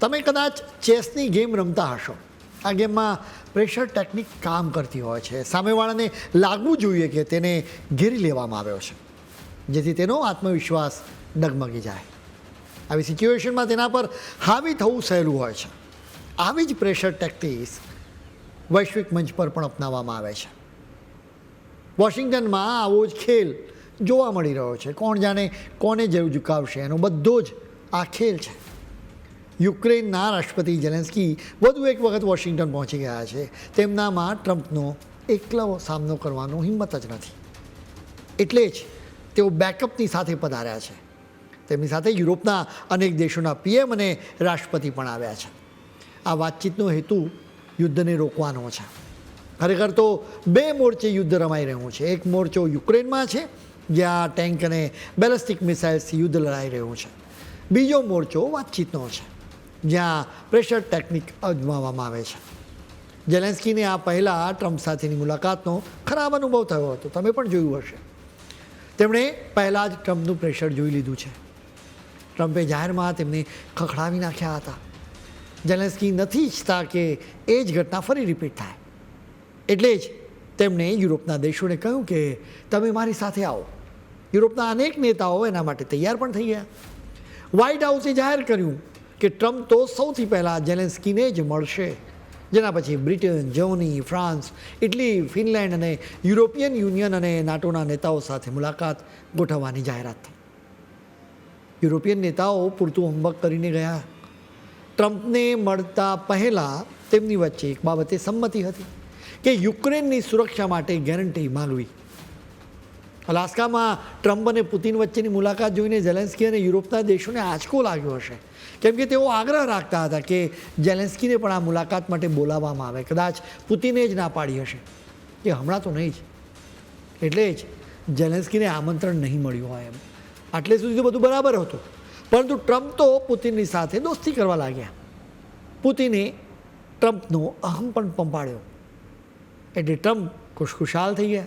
તમે કદાચ ચેસની ગેમ રમતા હશો. આ ગેમમાં પ્રેશર ટેકનિક કામ કરતી હોય છે. સામેવાળાને લાગવું જોઈએ કે તેને ઘેરી લેવામાં આવ્યો છે, જેથી તેનો આત્મવિશ્વાસ ડગમગી જાય. આવી સિચ્યુએશનમાં તેના પર હાવી થવું સહેલું હોય છે. આવી જ પ્રેશર ટેક્ટિક્સ વૈશ્વિક મંચ પર પણ અપનાવવામાં આવે છે. વોશિંગ્ટનમાં આવો જ ખેલ જોવા મળી રહ્યો છે. કોણ જાણે કોને જેવું ઝુકાવશે એનો બધો જ આ ખેલ છે. યુક્રેનના રાષ્ટ્રપતિ જેલેન્સ્કી વધુ એક વખત વોશિંગ્ટન પહોંચી ગયા છે. તેમનામાં ટ્રમ્પનો એકલો સામનો કરવાનો હિંમત જ નથી. એટલે જ તેઓ બેકઅપની સાથે પધાર્યા છે. તેમની સાથે યુરોપના અનેક દેશોના પીએમ અને રાષ્ટ્રપતિ પણ આવ્યા છે. આ વાતચીતનો હેતુ યુદ્ધને રોકવાનો છે. ખરેખર તો બે મોરચે યુદ્ધ રમાઈ રહ્યું છે. એક મોરચો યુક્રેનમાં છે, જ્યાં ટેન્ક અને બેલેસ્ટિક મિસાઇલ્સથી યુદ્ધ લડાઈ રહ્યું છે. બીજો મોરચો વાતચીતનો છે. જ્યાં પ્રેશર ટેકનિક અજમાવવામાં આવે છે. જેલેન્સ્કીને આ પહેલાં ટ્રમ્પ સાથેની મુલાકાતનો ખરાબ અનુભવ થયો હતો. તમે પણ જોયું હશે. તેમણે પહેલાં જ ટ્રમ્પનું પ્રેશર જોઈ લીધું છે. ટ્રમ્પે જાહેરમાં તેમને ખખડાવી નાખ્યા હતા. જેલેન્સ્કી નથી ઈચ્છતા કે એ જ ઘટના ફરી રિપીટ થાય. એટલે જ તેમણે યુરોપના દેશોને કહ્યું કે તમે મારી સાથે આવો. યુરોપના અનેક નેતાઓ એના માટે તૈયાર પણ થઈ ગયા. વ્હાઇટ હાઉસે જાહેર કર્યું કે ટ્રમ્પ તો સૌથી પહેલાં જેલેન્સ્કીને જ મળશે. જેના પછી Britain, Germany, France, Italy, Finland અને યુરોપિયન યુનિયન અને નાટોના નેતાઓ સાથે મુલાકાત ગોઠવવાની જાહેરાત થઈ. યુરોપિયન નેતાઓ પૂરતું હોમવર્ક કરીને ગયા. ટ્રમ્પને મળતા પહેલાં તેમની વચ્ચે એક બાબતે સંમતિ હતી કે યુક્રેનની સુરક્ષા માટે ગેરંટી માંગવી. અલાસ્કામાં ટ્રમ્પ અને પુતિન વચ્ચેની મુલાકાત જોઈને ઝેલેન્સ્કી અને યુરોપના દેશોને આંચકો લાગ્યો હશે. કેમ કે તેઓ આગ્રહ રાખતા હતા કે જેલેન્સ્કીને પણ આ મુલાકાત માટે બોલાવવામાં આવે. કદાચ પુતિને જ ના પાડી હશે. કે હમણાં તો નહીં જ. એટલે જ જેલેન્સ્કીને આમંત્રણ નહીં મળ્યું હોય એમ. આટલે સુધી તો બધું બરાબર હતું. પરંતુ ટ્રમ્પ તો પુતિનની સાથે દોસ્તી કરવા લાગ્યા. પુતિને ટ્રમ્પનો અહમ પણ પંપાડ્યો. એટલે ટ્રમ્પ ખુશખુશાલ થઈ ગયા.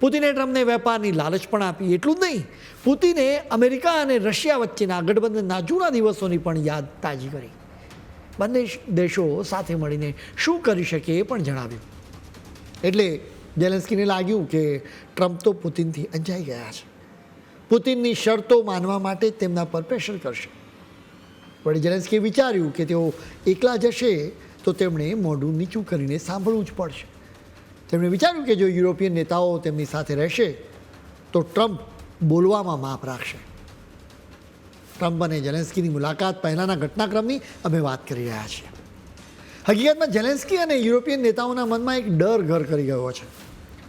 પુતિને ટ્રમ્પને વેપારની લાલચ પણ આપી. એટલું જ નહીં, પુતિને અમેરિકા અને રશિયા વચ્ચેના ગઠબંધનના જૂના દિવસોની પણ યાદ તાજી કરી. બંને દેશો સાથે મળીને શું કરી શકે એ પણ જણાવ્યું. એટલે જેલેન્સ્કીને લાગ્યું કે ટ્રમ્પ તો પુતિનથી અંજાઈ ગયા છે. પુતિનની શરતો માનવા માટે તેમના પર પ્રેશર કરશે. વળી જેલેન્સ્કીએ વિચાર્યું કે તેઓ એકલા જશે તો તેમણે મોઢું નીચું કરીને સાંભળવું જ પડશે. તેમણે વિચાર્યું કે જો યુરોપિયન નેતાઓ તેમની સાથે રહેશે, તો ટ્રમ્પ બોલવામાં માપ રાખશે. ટ્રમ્પ અને જેલેન્સ્કીની મુલાકાત પહેલાંના ઘટનાક્રમની અમે વાત કરી રહ્યા છીએ. હકીકતમાં જેલેન્સ્કી અને યુરોપિયન નેતાઓના મનમાં એક ડર ઘર કરી ગયો છે.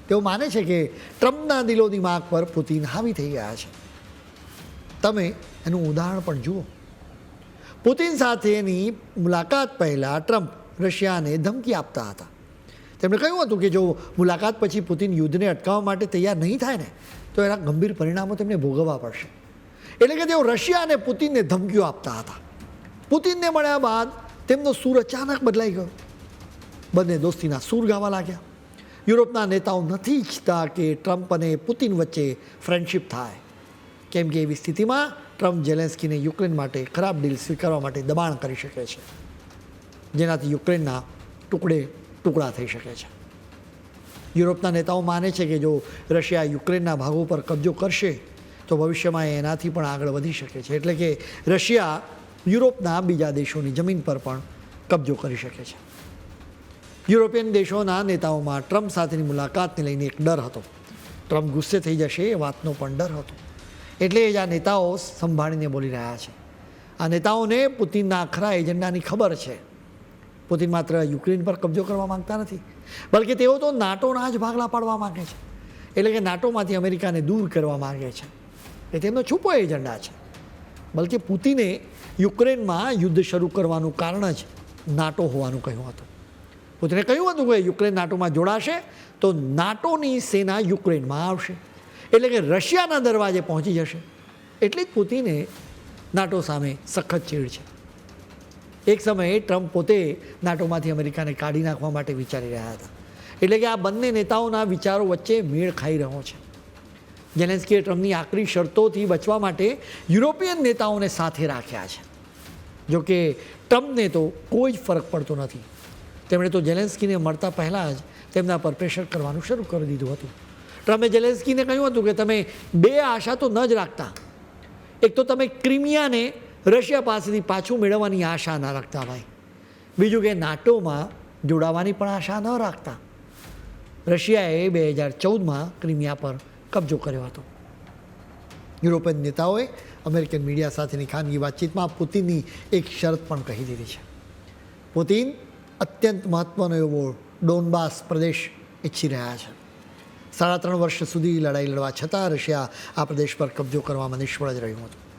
તેઓ માને છે કે ટ્રમ્પના દિલો દિમાગ પર પુતિન હાવી થઈ ગયા છે. તમે એનું ઉદાહરણ પણ જુઓ. પુતિન સાથેની મુલાકાત પહેલાં ટ્રમ્પ રશિયાને ધમકી આપતા હતા. તેમણે કહ્યું હતું કે જો મુલાકાત પછી પુતિન યુદ્ધને અટકાવવા માટે તૈયાર નહીં થાય ને, તો એના ગંભીર પરિણામો તેમને ભોગવવા પડશે. એટલે કે તેઓ રશિયા અને પુતિનને ધમકીઓ આપતા હતા. પુતિનને મળ્યા બાદ તેમનો સૂર અચાનક બદલાઈ ગયો. બંને દોસ્તીના સૂર ગાવા લાગ્યા. યુરોપના નેતાઓ નથી ઈચ્છતા કે ટ્રમ્પ અને પુતિન વચ્ચે ફ્રેન્ડશિપ થાય. કેમ કે એવી સ્થિતિમાં ટ્રમ્પ જેલેન્સ્કીને યુક્રેન માટે ખરાબ ડીલ સ્વીકારવા માટે દબાણ કરી શકે છે. જેનાથી યુક્રેનના ટુકડે ટુકડા થઈ શકે છે. યુરોપના નેતાઓ માને છે કે જો રશિયા યુક્રેનના ભાગો પર કબજો કરશે, તો ભવિષ્યમાં એ એનાથી પણ આગળ વધી શકે છે. એટલે કે રશિયા યુરોપના બીજા દેશોની જમીન પર પણ કબજો કરી શકે છે. યુરોપિયન દેશોના નેતાઓમાં ટ્રમ્પ સાથેની મુલાકાતને લઈને એક ડર હતો. ટ્રમ્પ ગુસ્સે થઈ જશે એ વાતનો પણ ડર હતો. એટલે જ આ નેતાઓ સંભાળીને બોલી રહ્યા છે. આ નેતાઓને પુતિનના આખરા એજન્ડાની ખબર છે. પુતિન માત્ર યુક્રેન પર કબજો કરવા માંગતા નથી, બલકે તેઓ તો નાટોના જ ભાગલા પાડવા માંગે છે. એટલે કે નાટોમાંથી અમેરિકાને દૂર કરવા માગે છે. એ તેમનો છુપો એજન્ડા છે. બલકે પુતિને યુક્રેનમાં યુદ્ધ શરૂ કરવાનું કારણ જ નાટો હોવાનું કહ્યું હતું. પુતિને કહ્યું હતું કે યુક્રેન નાટોમાં જોડાશે તો નાટોની સેના યુક્રેનમાં આવશે. એટલે કે રશિયાના દરવાજે પહોંચી જશે. એટલે જ પુતિને નાટો સામે સખત ચીડ છે. એક સમયે ટ્રમ્પ પોતે નાટોમાંથી અમેરિકાને કાઢી નાખવા માટે વિચારી રહ્યા હતા. એટલે કે આ બંને નેતાઓના વિચારો વચ્ચે મેળ ખાઈ રહ્યો છે. જેલેન્સ્કીએ ટ્રમ્પની આકરી શરતોથી બચવા માટે યુરોપિયન નેતાઓને સાથે રાખ્યા છે. જો કે ટ્રમ્પને તો કોઈ જ ફરક પડતો નથી. તેમણે તો જેલેન્સ્કીને મળતા પહેલાં જ તેમના પર પ્રેશર કરવાનું શરૂ કરી દીધું હતું. ટ્રમ્પે જેલેન્સ્કીને કહ્યું હતું કે તમે બે આશા તો ન જ રાખતા. એક તો તમે ક્રિમિયાને રશિયા પાસેથી પાછું મેળવવાની આશા ન રાખતા ભાઈ. બીજું કે નાટોમાં જોડાવાની પણ આશા ન રાખતા. રશિયાએ બે હજાર ચૌદમાં ક્રિમિયા પર કબજો કર્યો હતો. યુરોપિયન નેતાઓએ અમેરિકન મીડિયા સાથેની ખાનગી વાતચીતમાં પુતિનની એક શરત પણ કહી દીધી છે. પુતિન અત્યંત મહત્ત્વનો એવો ડોનબાસ પ્રદેશ ઈચ્છી રહ્યા છે. સાડા ત્રણ વર્ષ સુધી લડાઈ લડવા છતાં રશિયા આ પ્રદેશ પર કબજો કરવામાં નિષ્ફળ જ રહ્યું હતું.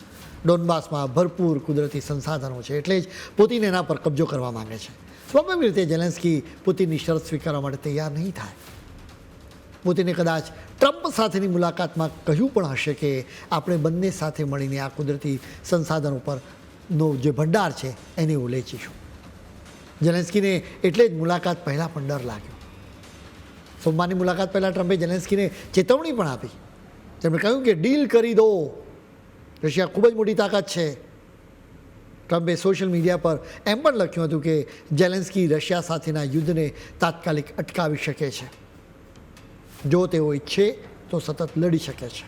ડોનબાસમાં ભરપૂર કુદરતી સંસાધનો છે એટલે જ પુતિન એના પર કબજો કરવા માંગે છે. સ્વાભાવિક રીતે જેલેન્સ્કી પુતિનની શરત સ્વીકારવા માટે તૈયાર નહીં થાય. પુતિને કદાચ ટ્રમ્પ સાથેની મુલાકાતમાં કહ્યું પણ હશે કે આપણે બંને સાથે મળીને આ કુદરતી સંસાધનો પરનો જે ભંડાર છે એને ઉલેચીશું. જેલેન્સ્કીને એટલે જ મુલાકાત પહેલાં પણ ડર લાગ્યો. સોમવારની મુલાકાત પહેલાં ટ્રમ્પે જેલેન્સ્કીને ચેતવણી પણ આપી. તેમણે કહ્યું કે, ડીલ કરી દો. રશિયા ખૂબ જ મોટી તાકાત છે. ટ્રમ્પે સોશિયલ મીડિયા પર એમ પણ લખ્યું હતું કે જેલેન્સ્કી રશિયા સાથેના યુદ્ધને તાત્કાલિક અટકાવી શકે છે. જો તેઓ ઈચ્છે તો સતત લડી શકે છે.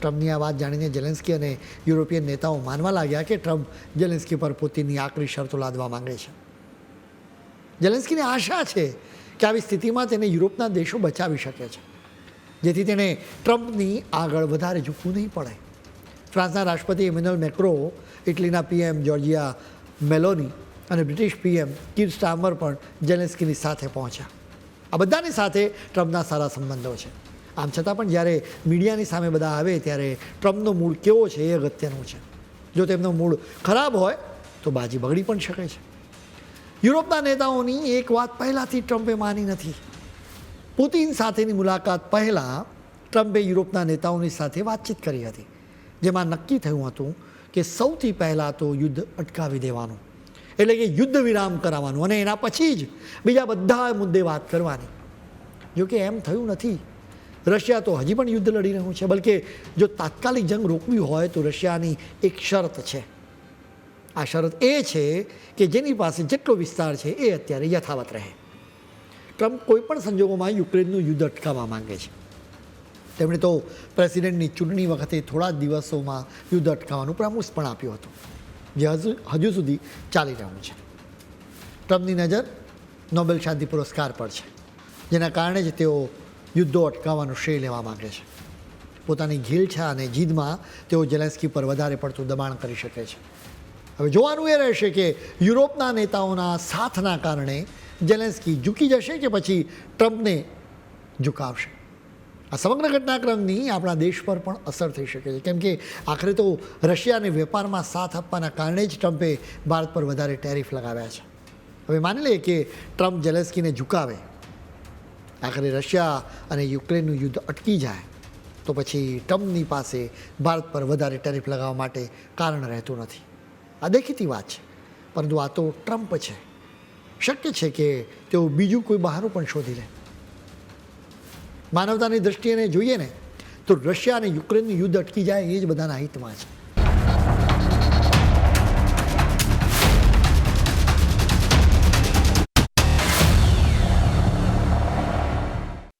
ટ્રમ્પની આ વાત જાણીને જેલેન્સ્કી અને યુરોપિયન નેતાઓ માનવા લાગ્યા કે ટ્રમ્પ જેલેન્સ્કી પર પુતિનની આકરી શરતો લાદવા માંગે છે. જેલેન્સ્કીને આશા છે કે આવી સ્થિતિમાં તેને યુરોપના દેશો બચાવી શકે છે. જેથી તેણે ટ્રમ્પની આગળ વધારે ઝૂકવું નહીં પડે. ફ્રાન્સના રાષ્ટ્રપતિ ઇમેન્યુઅલ મેક્રો, ઇટલીના પીએમ જોર્જિયા મેલોની અને બ્રિટિશ પીએમ કીર સ્ટામર પણ જેલેન્સ્કીની સાથે પહોંચ્યા. આ બધાની સાથે ટ્રમ્પના સારા સંબંધો છે. આમ છતાં પણ જ્યારે મીડિયાની સામે બધા આવે ત્યારે ટ્રમ્પનો મૂળ કેવો છે એ અગત્યનું છે. જો તેમનો મૂળ ખરાબ હોય, તો બાજી બગડી પણ શકે છે. યુરોપના નેતાઓની એક વાત પહેલાંથી ટ્રમ્પે માની નથી. પુતિન સાથેની મુલાકાત પહેલાં ટ્રમ્પે યુરોપના નેતાઓની સાથે વાતચીત કરી હતી. જેમાં નક્કી થયું હતું કે સૌથી પહેલાં તો યુદ્ધ અટકાવી દેવાનું. એટલે કે યુદ્ધ વિરામ કરાવવાનું. અને એના પછી જ બીજા બધા મુદ્દે વાત કરવાની. જો કે એમ થયું નથી. રશિયા તો હજી પણ યુદ્ધ લડી રહ્યું છે. બલકે જો તાત્કાલિક જંગ રોકવી હોય તો રશિયાની એક શરત છે. આ શરત એ છે કે જેની પાસે જેટલો વિસ્તાર છે એ અત્યારે યથાવત રહે. ટ્રમ્પ કોઈપણ સંજોગોમાં યુક્રેનનું યુદ્ધ અટકાવવા માંગે છે. તેમણે તો પ્રેસિડેન્ટની ચૂંટણી વખતે થોડા દિવસોમાં યુદ્ધ અટકાવવાનું પરામર્શ પણ આપ્યું હતું, જે હજુ હજુ સુધી ચાલી રહ્યું છે. ટ્રમ્પની નજર નોબેલ શાંતિ પુરસ્કાર પર છે, જેના કારણે જ તેઓ યુદ્ધો અટકાવવાનો શ્રેય લેવા માગે છે. પોતાની ઘીલછા અને જીદમાં તેઓ જેલેન્સ્કી પર વધારે પડતું દબાણ કરી શકે છે. હવે જોવાનું એ રહેશે કે યુરોપના નેતાઓના સાથના કારણે જેલેન્સ્કી ઝૂકી જશે કે પછી ટ્રમ્પને ઝુકાવશે? આ સમગ્ર ઘટનાક્રમની આપણા દેશ પર પણ અસર થઈ શકે છે. કેમ કે આખરે તો રશિયાને વેપારમાં સાથ આપવાના કારણે જ ટ્રમ્પે ભારત પર વધારે ટેરિફ લગાવ્યા છે. હવે માની લઈએ કે ટ્રમ્પ જેલેસ્કીને ઝુકાવે, આખરે રશિયા અને યુક્રેનનું યુદ્ધ અટકી જાય, તો પછી ટ્રમ્પની પાસે ભારત પર વધારે ટેરિફ લગાવવા માટે કારણ રહેતું નથી. આ દેખીતી વાત છે, પરંતુ આ તો ટ્રમ્પ છે. શક્ય છે કે તેઓ બીજું કોઈ બહારું પણ શોધી લે. માનવતાની દૃષ્ટિએ જોઈએ ને, તો રશિયા અને યુક્રેનનું યુદ્ધ અટકી જાય એ જ બધાના હિતમાં છે.